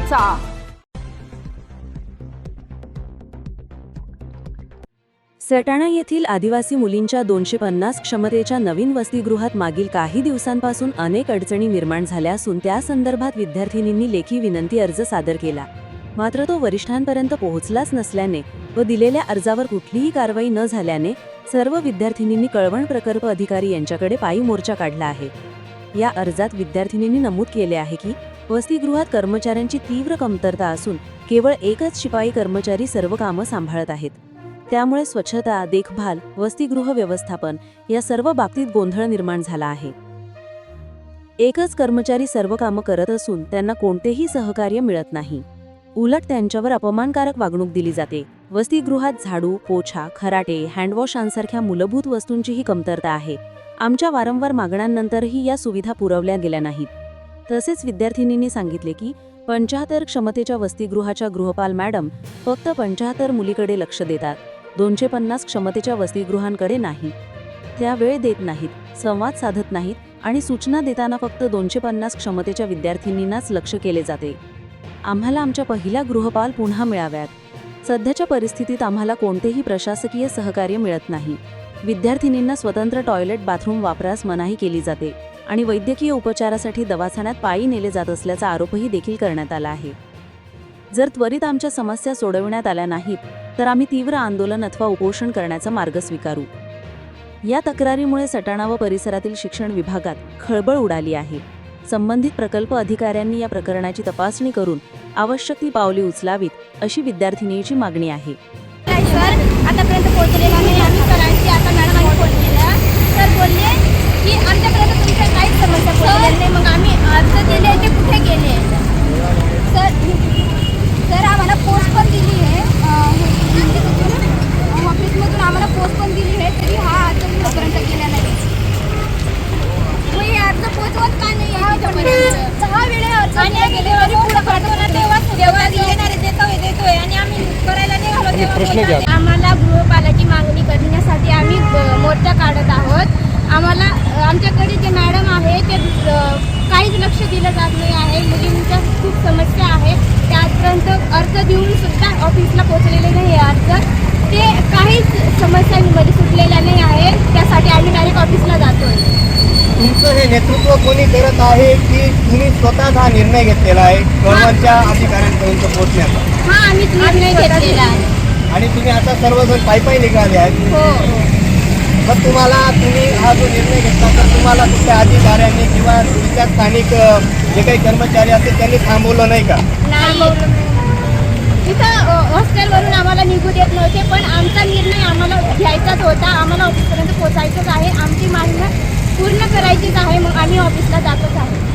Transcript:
करायचा सटाणा येथील आदिवासी मुलींच्या दोनशे पन्नास क्षमतेच्या नवीन वसतिगृहात मागील काही दिवसांपासून अनेक अडचणी निर्माण झाल्या असून त्या संदर्भात विद्यार्थिनींनी लेखी विनंती अर्ज सादर केला. मात्र तो वरिष्ठांपर्यंत पोहोचलाच नसल्याने व दिलेल्या अर्जावर कुठलीही कारवाई न झाल्याने सर्व विद्यार्थिनींनी कळवण प्रकल्प अधिकारी यांच्याकडे पायी मोर्चा काढला आहे. या अर्जात विद्यार्थिनींनी नमूद केले आहे की वसतिगृहात कर्मचाऱ्यांची तीव्र कमतरता असून केवळ एकच शिपाई कर्मचारी सर्व कामं सांभाळत आहेत. त्यामुळे स्वच्छता देखभाल वसतिगृह व्यवस्थापन या सर्व बाबतीत गोंधळ निर्माण झाला आहे. एकच कर्मचारी सर्व कामं करत असून त्यांना कोणतेही सहकार्य मिळत नाही. उलट त्यांच्यावर अपमानकारक वागणूक दिली जाते. वसतिगृहात झाडू पोछा खराटे हँडवॉश यांसारख्या मूलभूत वस्तूंचीही कमतरता आहे. आमच्या वारंवार मागण्यांनंतरही या सुविधा पुरवल्या गेल्या नाहीत. तसेच विद्यार्थिनींनी सांगितले की पंचाहत्तर क्षमतेच्या वसतिगृहाच्या गृहपाल मॅडम फक्त पंचाहत्तर मुलीकडे लक्ष देतात. दोनशे पन्नास क्षमतेच्या वसतिगृहांकडे नाही. त्या वेळ देत नाहीत संवाद साधत नाहीत आणि सूचना देताना फक्त दोनशे पन्नास क्षमतेच्या विद्यार्थिनींनाच लक्ष केले जाते. आम्हाला आमच्या पहिल्या गृहपाल पुन्हा मिळाव्यात. सध्याच्या परिस्थितीत आम्हाला कोणतेही प्रशासकीय सहकार्य मिळत नाही. विद्यार्थिनींना स्वतंत्र टॉयलेट बाथरूम वापरास मनाई केली जाते. आणि वैद्यकीय उपचारासाठी दवाखान्यात पायी नेले जात असल्याचा आरोपही देखील करण्यात आला आहे. जर त्वरित आमच्या समस्या सोडविण्यात आल्या नाहीत तर आम्ही तीव्र आंदोलन अथवा उपोषण करण्याचा मार्ग स्वीकारू. या तक्रारीमुळे सटाणा व परिसरातील शिक्षण विभागात खळबळ उडाली आहे. संबंधित प्रकल्प अधिकाऱ्यांनी या प्रकरणाची तपासणी करून आवश्यक ती पावले उचलावीत अशी विद्यार्थिनीची मागणी आहे नाही सर आतापर्यंत पोहोचलेला नाही आम्ही सरांची आता मॅडमांनी फोन केला सर बोलले की आमच्यापर्यंत तुमच्या काहीच समस्या पोहोचलेल्या नाही मग आम्ही अर्ज दिले ते कुठे गेले सर सर आम्हाला पोस्ट पण दिली आहे अं, ऑफिसमधून आम्हाला पोस्ट पण दिली आहे तरी हा अर्ज इथपर्यंत गेला नाही मग हे अर्ज पोहोचवत का नाही आहे तिथपर्यंत? सहा वेळा अर्ज दिले गेले तरी पुढं पाठवलं नाही. तेव्हा तेव्हा येणारे देतोय देतोय आणि आम्ही करायला तेव्हा बोलतात, आम्हाला गृहपालाची मागणी करण्यासाठी आम्ही मोर्चा काढत आहोत. आम्हाला आमच्याकडे जे मॅडम आहे ते काहीच लक्ष दिलं जात नाही आहे. मुलींच्या खूप समस्या आहे. ते आजपर्यंत अर्ज देऊन सुद्धा ऑफिसला पोहोचलेले नाही अर्ज. ते काहीच समस्यांमध्ये सुटलेल्या नाही आहे. त्यासाठी आम्ही डायरेक्ट ऑफिसला जातोय. तुमचं हे नेतृत्व कोणी करत आहे की तुम्ही स्वतःच हा निर्णय घेतलेला आहे? कळवणच्या अधिकाऱ्यांपर्यंत पोहोचण्याचा? हा आम्ही निर्णय घेतलेला आणि तुम्ही आता सर्वजण पायी पायी निघाले आहेत. हो. तर तुम्हाला तुम्ही हा जो निर्णय घेतला तर तुम्हाला तुमच्या अधिकाऱ्यांनी किंवा तुमच्या स्थानिक जे काही कर्मचारी असतील त्यांनी थांबवलं नाही का? तिथं हॉस्टेलवरून आम्हाला निघू देत नव्हते पण आमचा निर्णय आम्हाला घ्यायचाच होता. आम्हाला ऑफिसपर्यंत पोचायचंच आहे. आमची मागणं पूर्ण करायचीच आहे. मग आम्ही ऑफिसला जातच आहे